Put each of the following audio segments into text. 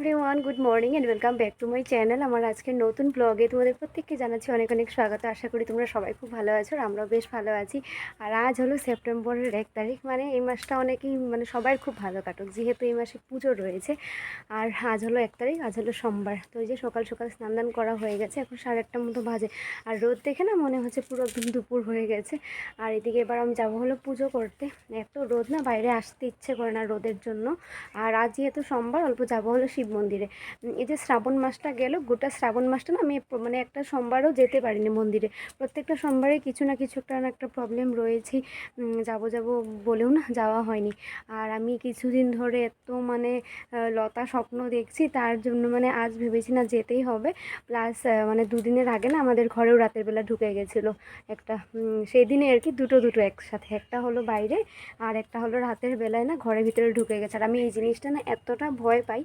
Everyone good morning and welcome back to my channel আমার আজকের নতুন ব্লগে তোমাদের প্রত্যেককে জানাচ্ছি অনেক অনেক স্বাগত। আশা করি তোমরা সবাই খুব ভালো আছো আর আমরাও বেশ ভালো আছি। আর আজ হলো সেপ্টেম্বরের এক তারিখ মানে এই মাসটা অনেকেই মানে সবার খুব ভালো কাটুক, যেহেতু এই মাসে পুজো রয়েছে। আর আজ হলো এক তারিখ, আজ হলো সোমবার। তো এই যে সকাল সকাল স্নান দান করা হয়ে গেছে, এখন সাড়ে আটটার মতো বাজে। আর রোদ দেখে না মনে হচ্ছে পুরো একদম দুপুর হয়ে গেছে। আর এদিকে এবার আমি যাব হলো পুজো করতে। এত রোদ না, বাইরে আসতে ইচ্ছে করে না রোদের জন্য। আর আজ যেহেতু সোমবার, অল্প যাব হলো শিব মন্দিরে। এই যে শ্রাবণ মাসটা গেল, গোটা শ্রাবণ মাসটা না আমি মানে একটা সোমবারও যেতে পারিনি মন্দিরে। প্রত্যেকটা সোমবারে কিছু না কিছু একটা না একটা প্রবলেম রয়েছে। যাব যাব বলেও না যাওয়া হয়নি। আর আমি কিছুদিন ধরে এত মানে লতা স্বপ্ন দেখছি, তার জন্য মানে আজ ভেবেছি না যেতেই হবে। প্লাস মানে দুদিনের আগে না আমাদের ঘরেও রাতের বেলা ঢুকে গেছিল একটা সেই দিনে আর কি দুটো দুটো একসাথে। একটা হলো বাইরে আর একটা হলো রাতের বেলায় না ঘরের ভিতরে ঢুকে গেছে। আর আমি এই জিনিসটা না এতটা ভয় পাই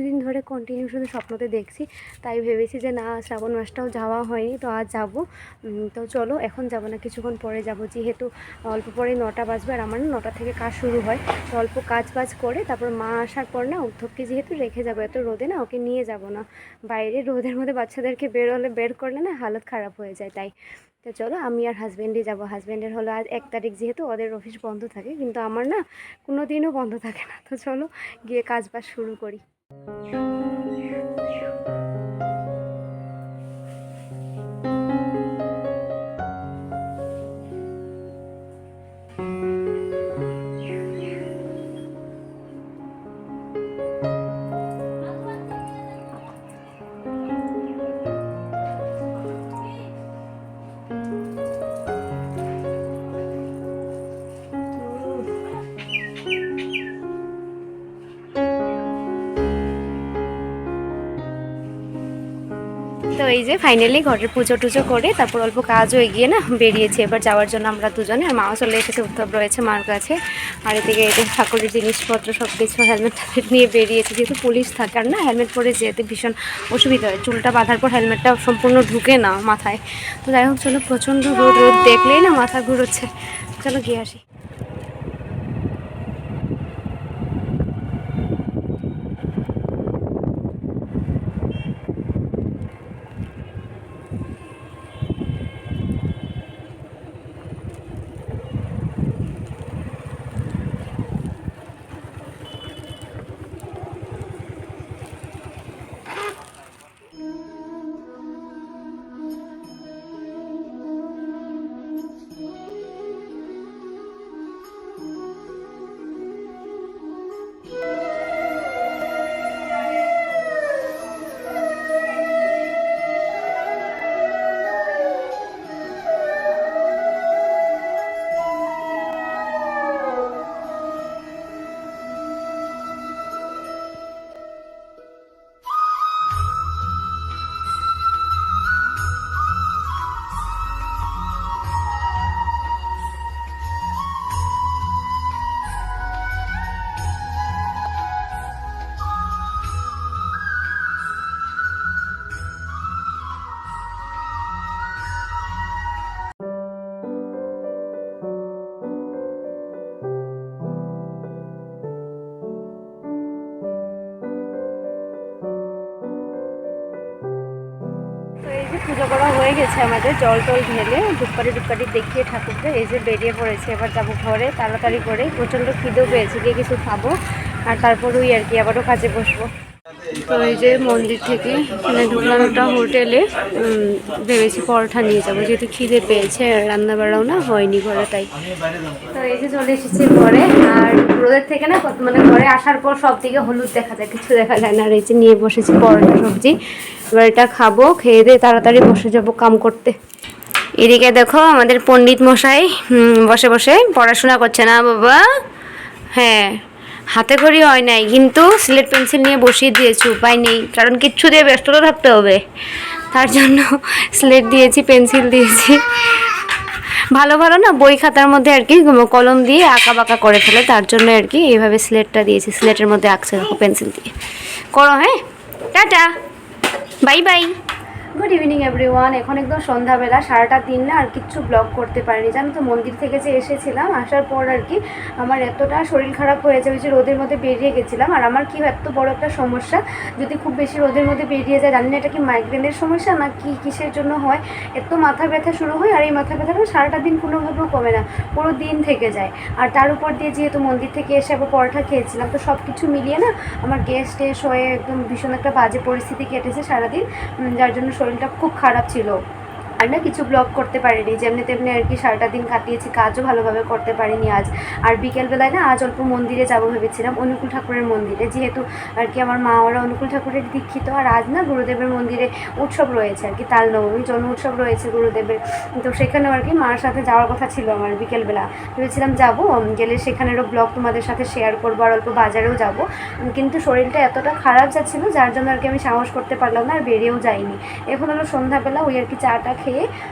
কিছুদিন ধরে কন্টিনিউ শুধু স্বপ্নতে দেখছি, তাই ভেবেছি যে না, শ্রাবণ মাসটাও যাওয়া হয়নি, তো আজ যাব। তো চলো, এখন যাব না, কিছুক্ষণ পরে যাব। যেহেতু অল্প পরে নটা বাজবে, আর আমার নটা থেকে কাজ শুরু হয়, তো অল্প কাজ বাজ করে তারপর মা আসার পর না, উদ্ধবকে যেহেতু রেখে যাব, এত রোদে না, ওকে নিয়ে যাব না। বাইরে রোদের মধ্যে বাচ্চাদেরকে বের হলে, বের করলে না, হালত খারাপ হয়ে যায় তাই। তো চলো, আমি আর হাজব্যান্ডই যাব। হাজব্যান্ডের হলো আজ এক তারিখ, যেহেতু ওদের অফিস বন্ধ থাকে, কিন্তু আমার না কোনো দিনও বন্ধ থাকে না। তো চলো, গিয়ে কাজ বাজ শুরু করি। Thank you. এই যে ফাইনালি ঘরের পুজো টুজো করে তারপর অল্প কাজও এগিয়ে না বেরিয়েছে। এবার যাওয়ার জন্য আমরা দুজনে, আর মাও চলে এসেছে উত্তব রয়েছে মার কাছে। আর এদিকে এই ঠাকুরের জিনিসপত্র সব কিছু হেলমেট নিয়ে বেরিয়েছে। যেহেতু পুলিশ থাকে আর না হেলমেট পরে যেতে ভীষণ অসুবিধা হয়। চুলটা বাঁধার পর হেলমেটটা সম্পূর্ণ ঢুকে না মাথায়। তো যাই হোক, চলো প্রচণ্ড রোদ রোদ দেখলেই না মাথা ঘুরোচ্ছে। চলো গিয়ে আসি। হয়ে গেছে আমাদের, জল টল ঢেলে ধূপকাঠি ধূপকাঠি দেখিয়ে ঠাকুরকে এই যে বেরিয়ে পড়েছে। এবার যাব ঘরে, তাড়াতাড়ি করে। প্রচণ্ড খিদেও পেয়েছে, গিয়ে কিছু খাব আর তারপর ওই আর কি, আবারও কাজে বসবো। তো এই যে মন্দির থেকে এখানে ঢুকলাম একটা হোটেলে। ভেবেছি পরোটা নিয়ে যাব, যেহেতু খিদে পেয়েছে আর রান্না বাড়াও না, হয়নি ঘরে তাই। তো এই যে চলে এসেছি ঘরে, আর রোদের থেকে না মানে ঘরে আসার পর সব দিকে হলুদ দেখা যায়, কিছু দেখা যায় না। আর এই যে নিয়ে বসেছি পরোটা, সবজি। এবার এটা খাব, খেয়ে দিয়ে তাড়াতাড়ি বসে যাব কাম করতে। এদিকে দেখো আমাদের পণ্ডিত মশাই বসে বসে পড়াশোনা করছে না বাবা। হ্যাঁ হাতে করি হয় নাই, কিন্তু সিলেট পেন্সিল নিয়ে বসিয়ে দিয়েছি, উপায় নেই, কারণ কিচ্ছু দিয়ে ব্যস্ততা থাকতে হবে। তার জন্য স্লেট দিয়েছি, পেন্সিল দিয়েছি। ভালো ভালো না, বই খাতার মধ্যে আর কি কলম দিয়ে আঁকা বাঁকা করে ফেলে, তার জন্য আর কি এইভাবে স্লেটটা দিয়েছি, স্লেটের মধ্যে আঁকছে দেখো পেন্সিল দিয়ে। করো হ্যাঁ? Tata. Bye bye good evening everyone এখন একদম সন্ধ্যাবেলা, সারাটা দিন না আর কিচ্ছু ব্লগ করতে পারিনি। জানো তো, মন্দির থেকে যে এসেছিলাম, আসার পর আর কি আমার এতটা শরীর খারাপ হয়েছে ওই যে রোদের মধ্যে বেরিয়ে গেছিলাম। আর আমার কি এত বড় একটা সমস্যা, যদি খুব বেশি রোদের মধ্যে বেরিয়ে যায়, জানি না এটা কি মাইগ্রেনের সমস্যা না কি কিসের জন্য হয়। এত মাথা ব্যথা শুরু হয় আর এই মাথা ব্যথাটা সারাটা দিন কোনোভাবেও কমে না, পুরো দিন থেকে যায়। আর তার উপর দিয়ে যেহেতু মন্দির থেকে এসে আবার পরোটা খেয়েছিলাম, তো সব কিছু মিলিয়ে না আমার গ্যাস টেস হয়ে একদম ভীষণ একটা বাজে পরিস্থিতি কেটেছে সারাদিন। যার জন্য শরীরটা খুব খারাপ ছিল। আর না কিছু ব্লগ করতে পারিনি। যেমনি তেমনি আর কি সারাটা দিন কাটিয়েছি, কাজও ভালোভাবে করতে পারিনি আজ। আর বিকেলবেলায় না আজ অল্প মন্দিরে যাব ভেবেছিলাম, অনুকূল ঠাকুরের মন্দিরে। যেহেতু আর কি আমার মা ওরা অনুকূল ঠাকুরের দীক্ষিত, আর আজ না গুরুদেবের মন্দিরে উৎসব রয়েছে আর কি তাল নবমী জন্ম উৎসব রয়েছে গুরুদেবের। তো সেখানেও আর কি মার সাথে যাওয়ার কথা ছিল আমার বিকেলবেলা। ভেবেছিলাম যাব গেলে সেখানেরও ব্লগ তোমাদের সাথে শেয়ার করব আর অল্প বাজারেও যাব। কিন্তু শরীরটা এতটা খারাপ যাচ্ছিল, যার জন্য আর কি আমি সাহস করতে পারলাম না, আর বেরিয়েও যাইনি। এখন হলো সন্ধ্যাবেলা, ওই আর কি চাটা খেয়ে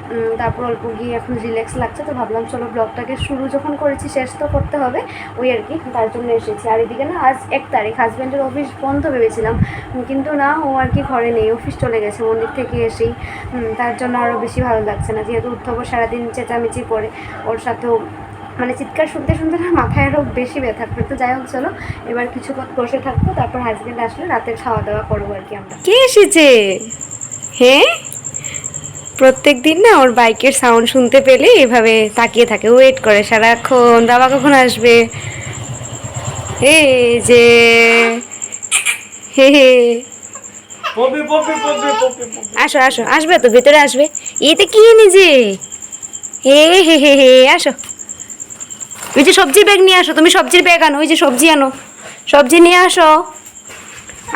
উম, তারপর অল্প গিয়ে এখন রিল্যাক্স লাগছে তো ভাবলাম চলো ব্লগটাকে শুরু যখন করেছি শেষ তো করতে হবে ওই আর কি তার জন্য এসেছি। আর এদিকে না আজ এক তারিখ হাজব্যান্ডের অফিস বন্ধ ভেবেছিলাম কিন্তু না ও আর কি ঘরে নেই অফিস চলে গেছে মন্দির থেকে এসেই তার জন্য আরও বেশি ভালো লাগছে না যেহেতু উদ্ধব সারাদিন চেঁচামেচি করে ওর সাথেও মানে চিৎকার শুনতে শুনতে না মাথায় আরও বেশি ব্যথা তো যাই হোক চলো এবার কিছুক্ষণ বসে থাকব তারপর হাজব্যান্ড আসলে রাতের খাওয়া দাওয়া করব আর কি আমরা। কে এসেছে? হ্যাঁ প্রত্যেক দিন না ওর বাইকের সাউন্ড শুনতে পেলে এভাবে তাকিয়ে থাকে। ওয়েট করে সারাক্ষণ বাবা কখন আসবে? এই যে হে হে। আসো আসো আসবে তো ভেতরে আসবে। এতে কি নিজে হে হে হে হে আসো। ওই যে সবজির ব্যাগ নিয়ে আসো তুমি সবজির ব্যাগ আনো ওই যে সবজি আনো সবজি নিয়ে আসো।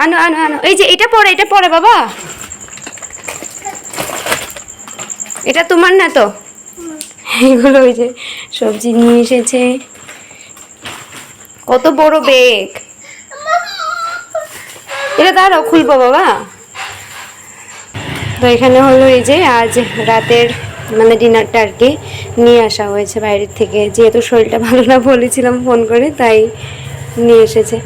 আনো আনো আনো এই যে এটা পরে এটা পরে বাবা। এটা তোমার না তো? এগুলো ওই যে সবজি নিয়ে এসেছে। কত বড় বেগ এটা দাঁড়াও খুলবো বাবা। তো এখানে হলো এই যে আজ রাতের মানে ডিনারটা আর কি নিয়ে আসা হয়েছে বাইরের থেকে। যেহেতু শরীরটা ভালো না বলেছিলাম ফোন করে তাই নিয়ে এসেছে।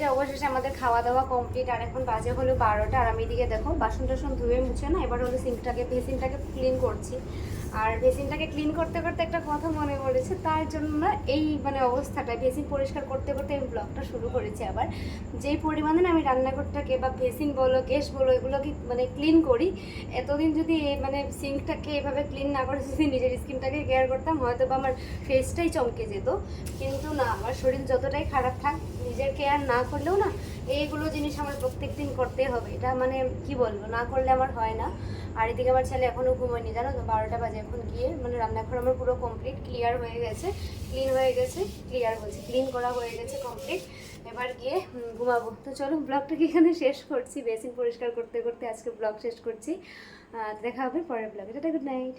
যে অবশেষে আমাদের খাওয়া দাওয়া কমপ্লিট আর এখন বাজে হলো বারোটা, আর আমি এদিকে দেখো, বাসন টাসন ধুয়ে মুছে না, এবার হলো সিঙ্কটাকে, বেসিনটাকে ক্লিন করছি। আর বেসিনটাকে ক্লিন করতে করতে একটা কথা মনে পড়েছে, তার জন্য এই মানে অবস্থাটা বেসিন পরিষ্কার করতে করতে আমি ব্লগটা শুরু করেছি আবার। যেই পরিমাণে আমি রান্নাঘরটাকে বা বেসিন বলো, গ্যাস বলো, এগুলোকে মানে ক্লিন করি, এতদিন যদি মানে সিঙ্কটাকে এভাবে ক্লিন না করে যদি নিজের স্কিনটাকে কেয়ার করতাম, হয়তো বা আমার ফেসটাই চমকে যেত। কিন্তু না, আমার শরীর যতটাই খারাপ থাক, নিজের কেয়ার না করলেও না, এইগুলো জিনিস আমার প্রত্যেক দিন করতে হবে। এটা মানে কি বলব, না করলে আমার হয় না। আর এদিকে আমার ছেলে এখনও ঘুমোয়নি, জানো তো? বারোটা বাজে এখন গিয়ে মানে রান্নাঘর আমার পুরো কমপ্লিট ক্লিয়ার হয়ে গেছে। ক্লিন হয়ে গেছে ক্লিয়ার হয়েছে ক্লিন করা হয়ে গেছে কমপ্লিট এবার গিয়ে ঘুমাবো। তো চলো, ব্লগটাকে এখানে শেষ করছি। বেসিন পরিষ্কার করতে করতে আজকে ব্লগ শেষ করছি। দেখা হবে পরের ব্লগে। Tata good night